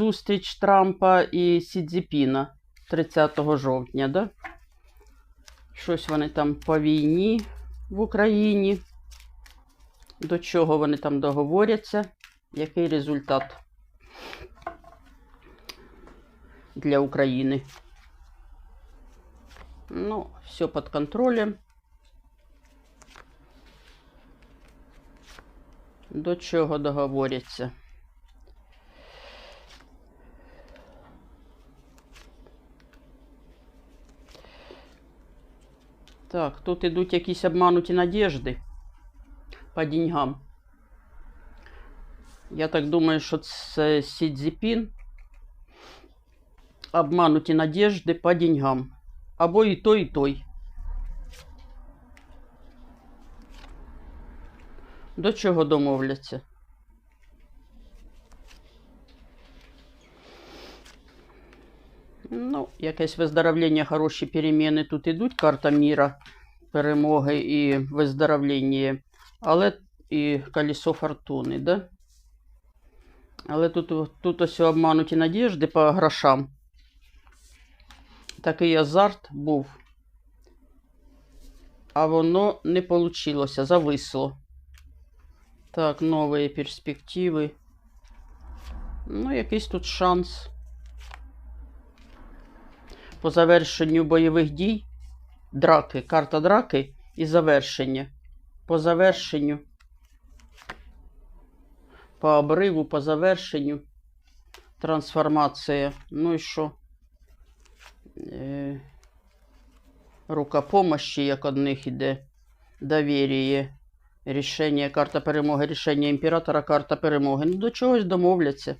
Зустріч Трампа і Сідзіпіна 30 жовтня, да? Щось вони там по війні в Україні. До чого вони там договоряться? Який результат для України? Ну, все під контролем. До чого договоряться? Так, тут ідуть якісь обмануті надіжди по деньгам. Я так думаю, що це Сі Цзіпін. Обмануті надіжди по деньгам. Або і той, і той. До чого домовляться? Ну, якесь виздоровлення, хороші переміни тут ідуть. Карта міра, перемоги і виздоровлення. Але і колесо фортуни, да? Але тут, тут ось обмануті надіжди по грошам. Такий азарт був. А воно не вийшло, зависло. Так, нові перспективи. Ну, якийсь тут шанс. По завершенню бойових дій. Драки, карта драки і завершення. По завершенню. По обриву, по завершенню. Трансформація. Ну і що? Е, рука помощі, як одних іде. Довір'я. Рішення, карта перемоги, рішення імператора, карта перемоги. Ну, до чогось домовляться.